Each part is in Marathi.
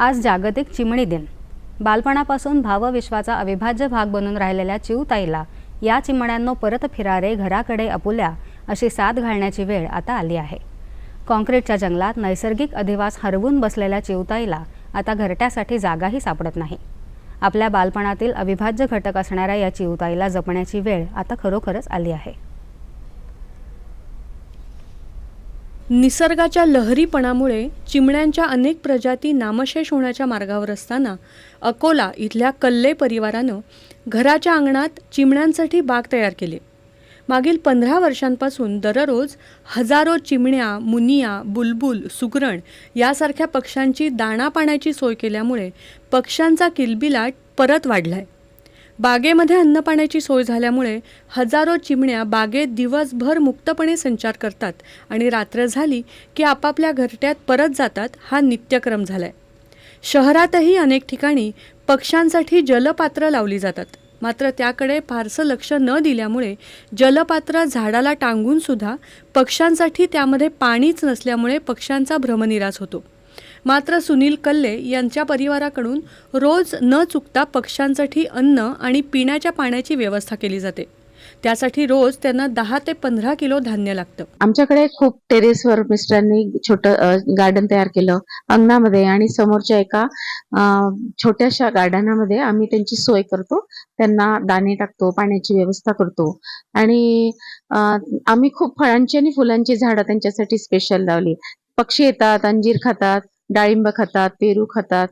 आज जागतिक चिमणी दिन. बालपणापासून भावविश्वाचा अविभाज्य भाग बनून राहिलेल्या चिवताईला या चिमण्यांनो परत फिरारे घराकडे अपुल्या अशी साथ घालण्याची वेळ आता आली आहे. कॉन्क्रीटच्या जंगलात नैसर्गिक अधिवास हरवून बसलेल्या चिवताईला आता घरट्यासाठी जागाही सापडत नाही. आपल्या बालपणातील अविभाज्य घटक असणाऱ्या या चिवताईला जपण्याची वेळ आता खरोखरच आली आहे. निसर्गाच्या लहरीपणामुळे चिमण्यांच्या अनेक प्रजाती नामशेष होण्याच्या मार्गावर असताना अकोला इथल्या कल्ले परिवारानं घराच्या अंगणात चिमण्यांसाठी बाग तयार केली. मागील पंधरा वर्षांपासून दररोज हजारो चिमण्या मुनिया बुलबुल सुगरण यासारख्या पक्ष्यांची दाणा पाण्याची सोय केल्यामुळे पक्ष्यांचा किलबिलाट परत वाढलाय. बागेमध्ये अन्नपाण्याची सोय झाल्यामुळे हजारो चिमण्या बागेत दिवसभर मुक्तपणे संचार करतात आणि रात्र झाली की आपापल्या घरट्यात परत जातात हा नित्यक्रम झालाय. शहरातही अनेक ठिकाणी पक्ष्यांसाठी जलपात्र लावली जातात. मात्र त्याकडे फारसं लक्ष न दिल्यामुळे जलपात्र झाडाला टांगून सुद्धा पक्ष्यांसाठी त्यामध्ये पाणीच नसल्यामुळे पक्ष्यांचा भ्रमनिरास होतो. मात्र सुनील कल्ले यांच्या परिवाराकडून रोज न चुकता पक्ष्यांसाठी अन्न आणि पिण्याच्या पाण्याची व्यवस्था केली जाते. त्यासाठी रोज त्यांना दहा ते पंधरा किलो धान्य लागतं. आमच्याकडे खूप टेरेसवर मिस्टरांनी छोटं गार्डन तयार केलं अंगणामध्ये आणि समोरच्या एका छोट्याशा गार्डनामध्ये आम्ही त्यांची सोय करतो. त्यांना दाणे टाकतो पाण्याची व्यवस्था करतो. आणि आम्ही खूप फळांची आणि फुलांची झाडं त्यांच्यासाठी स्पेशल लावली. पक्षी येतात अंजीर खातात. डाळिंब खातात पेरू खातात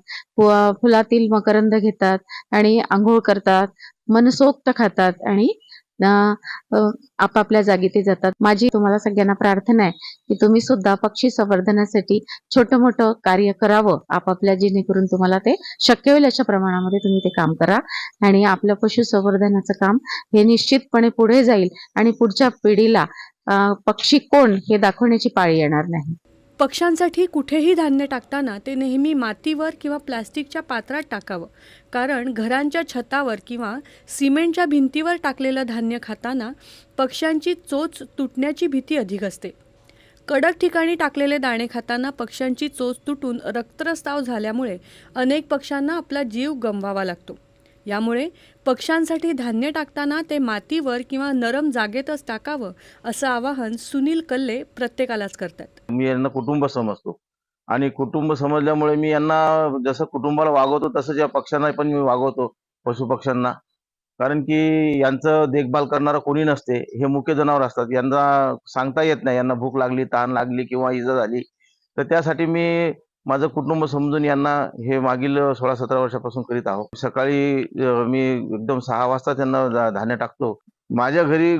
फुलातील मकरंद घेतात आणि आंघोळ करतात मनसोक्त खातात आणि आपापल्या जागी ते जातात. माझी तुम्हाला सगळ्यांना प्रार्थना आहे की तुम्ही सुद्धा पक्षी संवर्धनासाठी छोटं मोठं कार्य करावं. आपापल्या जेणेकरून तुम्हाला ते शक्य होईल अशा प्रमाणामध्ये तुम्ही ते काम करा आणि आपलं पशु संवर्धनाचं काम हे निश्चितपणे पुढे जाईल आणि पुढच्या पिढीला पक्षी कोण हे दाखवण्याची पाळी येणार नाही. पक्ष्यांसाठी कुठेही धान्य टाकताना ते नेहमी मातीवर किंवा प्लास्टिकच्या पात्रात टाकावं. कारण घरांच्या छतावर किंवा सिमेंटच्या भिंतीवर टाकलेलं धान्य खाताना पक्ष्यांची चोच तुटण्याची भीती अधिक असते. कडक ठिकाणी टाकलेले दाणे खाताना पक्ष्यांची चोच तुटून रक्तस्राव झाल्यामुळे अनेक पक्ष्यांना आपला जीव गमवावा लागतो. यामुळे पक्ष्यांसाठी धान्य टाकताना ते मातीवर किंवा नरम जागेतच टाकावं असं आवाहन सुनील कल्ले प्रत्येकालाच करतात. मी यांना कुटुंब समजतो. आणि कुटुंब समजल्यामुळे मी यांना जसं कुटुंबाला वागवतो तसंच या पक्ष्यांना पण मी वागवतो पशुपक्ष्यांना कारण की यांचं देखभाल करणारं कोणी नसते हे मुख्य जनावर असतात. यांना सांगता येत नाही यांना भूक लागली ताण लागली किंवा इजा झाली. तर त्यासाठी मी माझं कुटुंब समजून यांना हे मागील सोळा सतरा वर्षापासून करीत आहोत सकाळी मी एकदम सहा वाजता त्यांना धान्य टाकतो. माझ्या घरी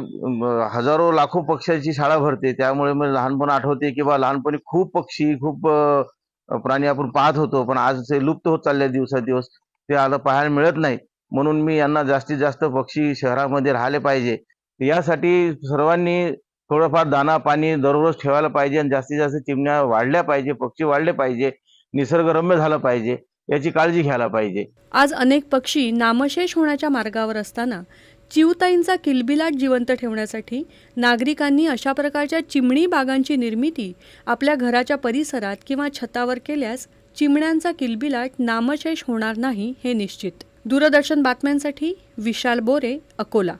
हजारो लाखो पक्ष्याची शाळा भरते. त्यामुळे मला लहानपण आठवते किंवा लहानपणी खूप पक्षी खूप प्राणी आपण पाहत होतो. पण आज ते लुप्त होत चालले दिवसादिवस. ते आता पाहायला मिळत नाही. म्हणून मी यांना जास्तीत जास्त पक्षी शहरामध्ये राहिले पाहिजे. यासाठी सर्वांनी थोडंफार दाना पाणी दररोज ठेवायला पाहिजे आणि जास्तीत जास्त चिमण्या वाढल्या पाहिजे पक्षी वाढले पाहिजे निसर्गरम्य झालं पाहिजे याची काळजी घ्यायला पाहिजे. आज अनेक पक्षी नामशेष होण्याच्या मार्गावर असताना चिवताईंचा किलबिलाट जिवंत ठेवण्यासाठी नागरिकांनी अशा प्रकारच्या चिमणी बागांची निर्मिती आपल्या घराच्या परिसरात किंवा छतावर केल्यास चिमण्यांचा किलबिलाट नामशेष होणार नाही हे निश्चित. दूरदर्शन बातम्यांसाठी विशाल बोरे अकोला.